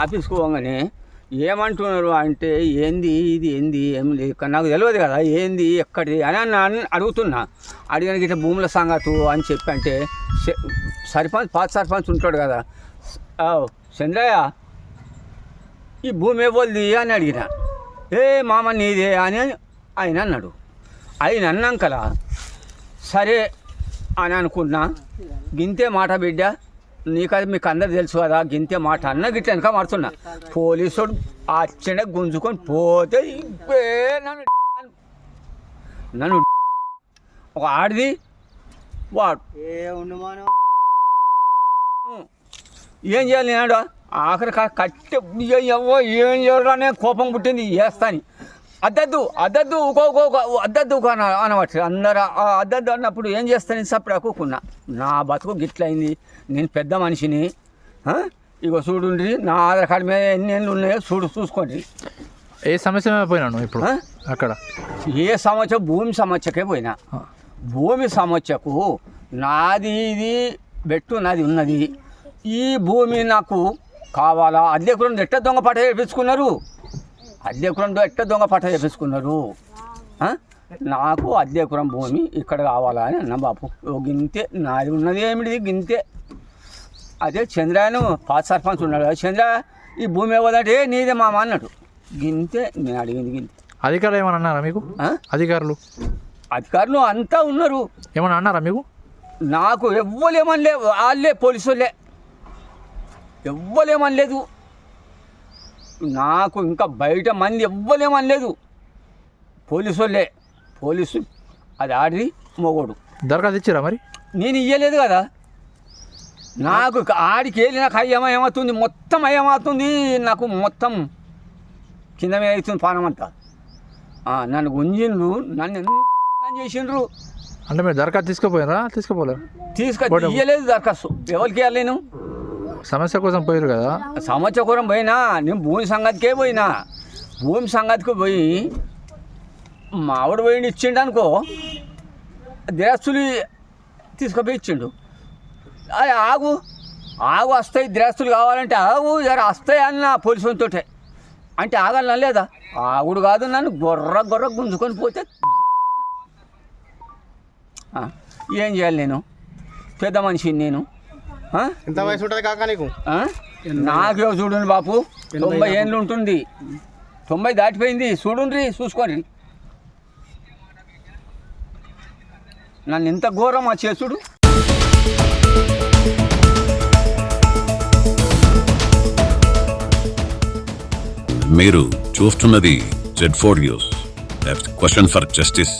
ఆఫీస్కు పోగానే ఏమంటున్నారు అంటే ఏంది ఇది ఏంది ఏం లేదు నాకు తెలియదు కదా ఏంది ఎక్కడిది అని అని అడుగుతున్నా. అడిగానికి ఇట్లా భూముల సంగతు అని చెప్పి అంటే సర్పంచ్ పాత సర్పంచ్ ఉంటాడు కదా. చంద్రయ్య ఈ భూమి పోలిది అని అడిగిన. ఏ మామ నీదే అని ఆయన అన్నాడు. ఆయన అన్నాకలా సరే అని అనుకున్నా గింతే మాట బిడ్డ నీకది మీకు అందరు తెలుసు కదా గింతే మాట అన్న గిట్ల వెనక మారుతున్నా. పోలీసుడు అచ్చండ గుంజుకొని పోతే నన్ను నన్ను ఒక ఆడిది వాడు ఏ ఏం చేయాలి నేను ఆఖరి కట్టె ఎవ్వో ఏం చేయాలనే కోపం పుట్టింది వేస్తాని అద్దద్దు అద్దద్దు ఊకో ఊకో ఊకో, అద్దద్దు అనవచ్చు అందరు అద్దద్దు అన్నప్పుడు ఏం చేస్తాను సప్పుడు అక్కుకున్నా నా బతుకు గిట్లయింది. నేను పెద్ద మనిషిని? ఇగో చూడుండ్రి నా ఆధార్ కార్డు మీద ఎన్ని ఎన్ని ఉన్నాయో చూడు చూసుకోండి. ఏ సమస్య మీద పోయినా నువ్వు ఇప్పుడు? అక్కడ? ఏ సమస్య భూమి సమస్యకే పోయినా. భూమి సమస్యకు నాది ఇది బెట్టు నాది ఉన్నది. ఈ భూమి నాకు కావాలా? అద్దెకురం ఎట్ట దొంగ పట్ట చేపించుకున్నారు అద్దెకురం ఎట్ట దొంగ పట్ట చేపించుకున్నారు? నాకు అద్దెకురం భూమి ఇక్కడ కావాలా అని అన్న బాపు ఓ గింతే నాది ఉన్నది ఏమిటి? గింతే. అదే చంద్రాయను పాత సర్పంచ్ ఉన్నాడు చంద్ర ఈ భూమి ఇవ్వదంటే "ఏ, నీదే మామ అన్నాడు. గింతే నేను అడిగింది గింతే. అధికారులు ఏమైనా అన్నారా మీకు? అధికారులు? అధికారులు అంతా ఉన్నారు. ఏమైనా అన్నారా మీకు? నాకు ఎవ్వలేమనలే. వాళ్ళే పోలీసు వాళ్ళే ఎవ్వలేమనలేదు. నాకు ఇంకా బయట మంది ఎవ్వలేమనలేదు పోలీసు వాళ్ళే పోలీసు అది ఆడి మొగోడు. దరఖాస్తు ఇచ్చిరా మరి? నేను ఇయ్యలేదు కదా. నాకు ఆడికి వెళ్ళి నాకు అయ్యమ ఏమవుతుంది? మొత్తం అయ్యమవుతుంది నాకు మొత్తం కింద మీద అవుతుంది పానం అంతా. ఆ, నన్ను గుంజిండ్రు నన్ను చేసిండ్రు. అంటే మీరు దరఖాస్తు తీసుకుపోయినరా? తీసుకుపోలేరు? తీసుకొచ్చి పోటీ- ఇయ్యలేదు దరఖాస్తు. ఎవరికి నేను? సమస్య కోసం పోయారు కదా? సమస్య కోసం పోయినా నేను భూమి సంగతికే పోయినా. భూమి సంగతికి పోయి మావిడ పోయిండి ఇచ్చిండు అనుకో దిరస్తులు తీసుకుపోయి ఇచ్చిండు. అది ఆగు ఆగు వస్తాయి దిరస్తులు కావాలంటే ఆగు జర వస్తాయి అన్న పోలీసులతో అంటే ఆగలనా లేదా? ఆగుడు కాదు నన్ను గొర్ర గొర్ర గుంజుకొని పోతే ఏం చేయాలి నేను? పెద్ద మనిషిని నేను. ఎంత వయసు ఉంటుంది కాక నీకు? ఆ? నాకే చూడండి బాపు. తొంభై ఏళ్ళు ఉంటుంది. తొంభై దాటిపోయింది. చూడండి చూసుకోండి. నన్ను ఇంత ఘోరం ఆ చేసుడు? మీరు చూస్తున్నది Z four news question for justice